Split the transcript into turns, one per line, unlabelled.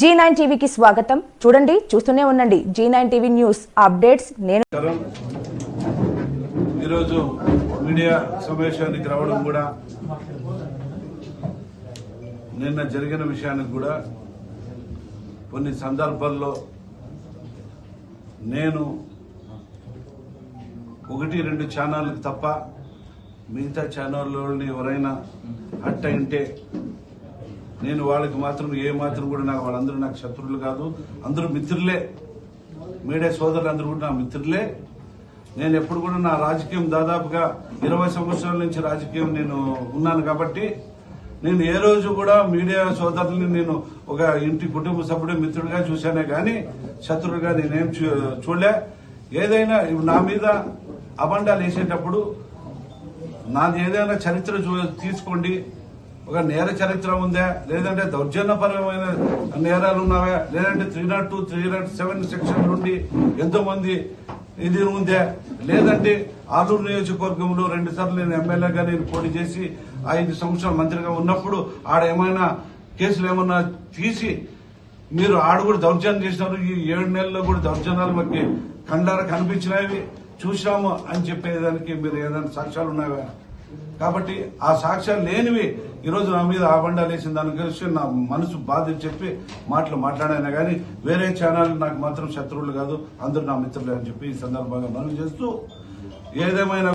G nine టీవీకి స్వాగతం. చూడండి చూస్తూనే ఉండండి. G nine TV news updates. నేను
ఈరోజు మీడియా సమావేశానికి రావడం కూడా నిన్న జరిగిన విషయానికి కూడా కొన్ని సందర్భాల్లో నేను ఒకటి రెండు ఛానళ్ళకి తప్ప మిగతా ఛానళ్ళని ఎవరైనా హట్ అయింటే నేను వాళ్ళకి మాత్రం ఏ మాత్రం కూడా నాకు వాళ్ళందరూ నాకు శత్రువులు కాదు. అందరూ మిత్రులే. మీడియా సోదరులు అందరూ కూడా నా మిత్రులే. నేను ఎప్పుడు కూడా నా రాజకీయం దాదాపుగా ఇరవై సంవత్సరాల నుంచి రాజకీయం నేను ఉన్నాను కాబట్టి నేను ఏ రోజు కూడా మీడియా సోదరుల్ని నేను ఒక ఇంటి కుటుంబ సభ్యుడు మిత్రుడిగా చూశానే కానీ శత్రువుగా నేనేం చూ- చూడలే. ఏదైనా నా మీద అబండాలు వేసేటప్పుడు నాది ఏదైనా చరిత్ర చూ- తీసుకోండి. ఒక నేర చరిత్ర ఉందా? లేదంటే దౌర్జన్యపరమైన నేరాలు ఉన్నావా? లేదంటే three nought two three nought seven section నుండి ఎంతో మంది ఇది ఉందా? లేదంటే ఆలూరు నియోజకవర్గంలో రెండు సార్లు నేను ఎమ్మెల్యేగా నేను పోటీ చేసి ఐదు సంవత్సరాలు మంత్రిగా ఉన్నప్పుడు ఆడ ఏమైనా కేసులు ఏమన్నా తీసి మీరు ఆడ కూడా దౌర్జన్యం చేసినారు? ఈ ఏడు నెలల్లో కూడా దౌర్జన్యాలు మాకు కండార కనిపించినవి. చూసాము అని చెప్పేదానికి మీరు ఏదైనా సాక్ష్యాలు ఉన్నాయా? కాబట్టి ఆ సాక్ష్యాలు లేనివి ఈరోజు నా మీద ఆబండాలు వేసిన దాని గురించి నా మనసు బాధ చెప్పి మాటలు మాట్లాడాను కానీ వేరే ఛానల్ నాకు మాత్రం శత్రువులు కాదు అందరూ నా మిత్రులే అని చెప్పి ఈ సందర్భంగా మనం చేస్తూ ఏదేమైనా